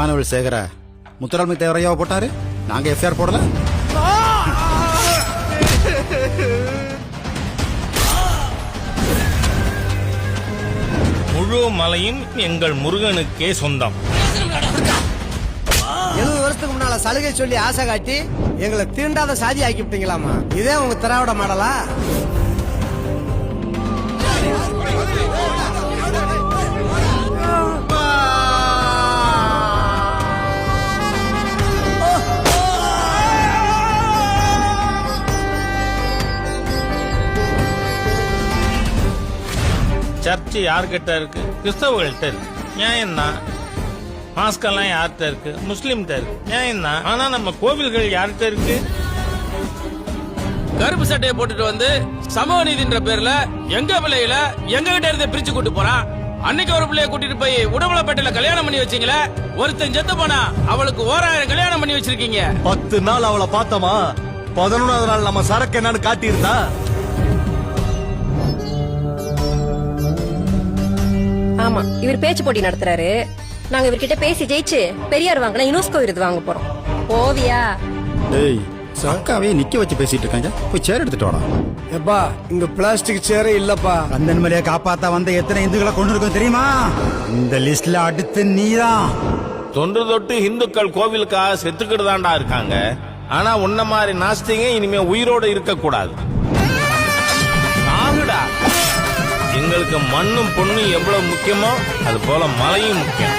Emmanuel சேகர. முத்துராமி தேவரையாவை போட்டாரு? நாங்க FIR போடல. முழு மலையும் எங்கள் முருகனுக்கே சொந்தம். எழுபது வருஷத்துக்கு முன்னால சலுகை சொல்லி ஆசை காட்டி எங்களை தீண்டாத சாதி ஆக்கி விட்டீங்களாமா இதே உங்க திராவிட மாடலா? சர்ச்சு யார்கிட்ட இருக்கு? கிறிஸ்தவர்கள்ட்ட இருக்கு. நியாயம் தான் மாஸ்கெல்லாம் யார்கிட்ட இருக்கு? முஸ்லீம்கிட்ட இருக்கு. நியாயம் தான் ஆனா நம்ம கோவில்கள் யார்கிட்ட இருக்கு? கருப்பு சட்டையை போட்டுட்டு வந்து சமூக நீதின்ற பேர்ல எங்க பிள்ளைகள எங்க கிட்ட இருந்து பிரிச்சு கூட்டு போறான் அன்னைக்கு ஒரு பிள்ளைய கூட்டிட்டு போய் உடம்புலப்பேட்டையில கல்யாணம் பண்ணி வச்சீங்களே ஒருத்தன் செத்து போனா அவளுக்கு ஓராயிரம் கல்யாணம் பண்ணி வச்சிருக்கீங்க. பத்து நாள் அவளை பார்த்தோமா? பதினொன்றாவது நாள் நம்ம சரக்கு என்னன்னு காட்டியிருந்தா? ஆமா இவர் பேச்சு போட்டி நடத்துறாரு. நாங்க இவர்கிட்ட பேசி ஜெயிச்சு பெரியார் வாங்கினா யுனெஸ்கோ விருது வாங்க போறோம். ஓவியா டேய் அக்காவே நிக்க வச்சு பேசிட்டு இருக்காங்க. போய் சேர் எடுத்துட்டு வாடா. எப்பா இங்க பிளாஸ்டிக் சேரே இல்லப்பா. கந்தன் மலையை காப்பாத்த வந்த எத்தனை இந்துக்களை கொண்டு இருக்கோம் தெரியுமா? இந்த லிஸ்ட்ல அடுத்து நீதான். தொன்று தொட்டு இந்துக்கள் கோவிலுக்காக செத்துக்கிட்டு தாண்டா இருக்காங்க. ஆனா உன்ன மாதிரி நாஸ்திங்க இனிமே உயிரோட இருக்க கூடாது எங்களுக்கு மண்ணும் பொண்ணும் எவ்வளவு முக்கியமோ அது போல மலையும் முக்கியம்.